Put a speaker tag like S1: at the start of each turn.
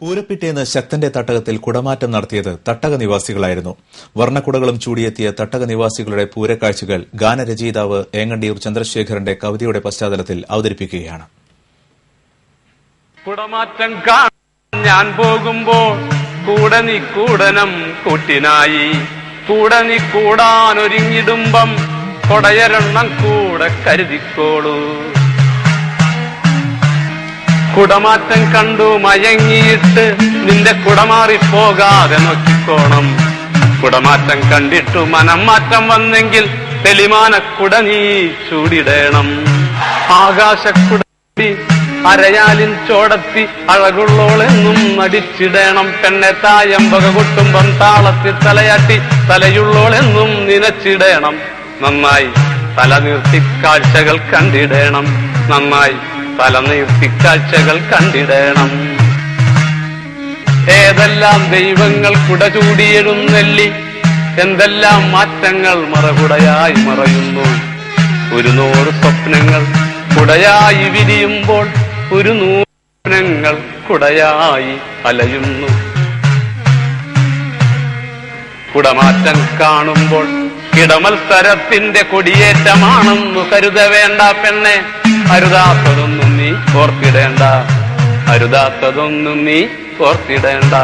S1: പൂരപ്പിറ്റേന്ന് ശക്തന്റെ തട്ടകത്തിൽ കുടമാറ്റം നടത്തിയത് തട്ടക നിവാസികളായിരുന്നു. വർണക്കുടകളും ചൂടിയെത്തിയ തട്ടക നിവാസികളുടെ പൂരക്കാഴ്ചകൾ ഗാനരചയിതാവ് ഏങ്ങണ്ടിയൂർ ചന്ദ്രശേഖരന്റെ കവിതയുടെ പശ്ചാത്തലത്തിൽ അവതരിപ്പിക്കുകയാണ്.
S2: കുടമാറ്റം ഞാൻ പോകുമ്പോൾ കൂടെ നീ കൂടനം കൂട്ടിനായി. കൂടെ നീ കൂടാനൊരുങ്ങിടുമ്പം കൊടയരെണ്ണം കൂടെ കരുതിക്കോളൂ. കുടമാറ്റം കണ്ടു മയങ്ങിയിട്ട് നിന്റെ കുടമാറിപ്പോകാതെ നോക്കിക്കോണം. കുടമാറ്റം കണ്ടിട്ടു മനം മാറ്റം വന്നെങ്കിൽ തെളിമാനക്കുട നീ ചൂടിടേണം. ആകാശക്കുടി അരയാലിൻ ചോടത്തി അഴകുള്ളോളെന്നും നടിച്ചിടേണം. പെണ്ണെ തായം വക കൊട്ടുമ്പം താളത്തിൽ തലയാട്ടി തലയുള്ളോളെന്നും നിനച്ചിടേണം. നന്നായി തല നിർത്തി കാഴ്ചകൾ കണ്ടിടേണം. നന്നായി തല നിർത്തി കണ്ടിടണം. ഏതെല്ലാം ദൈവങ്ങൾ കുട ചൂടിയെഴുന്നള്ളി എന്തെല്ലാം മാറ്റങ്ങൾ മറകുടയായി മറയുന്നു. ഒരു നൂറ് സ്വപ്നങ്ങൾ കുടയായി വിരിയുമ്പോൾ ഒരു നൂറ് സ്വപ്നങ്ങൾ കുടയായി അലയുന്നു. കുടമാറ്റം കാണുമ്പോൾ കിടമത്സരത്തിന്റെ കൊടിയേറ്റമാണെന്നു കരുത വേണ്ട പെണ്ണെ. അരുതാത്തതൊന്നും നീ ഓർത്തിടേണ്ട. അരുതാത്തതൊന്നും നീ ഓർത്തിടേണ്ട.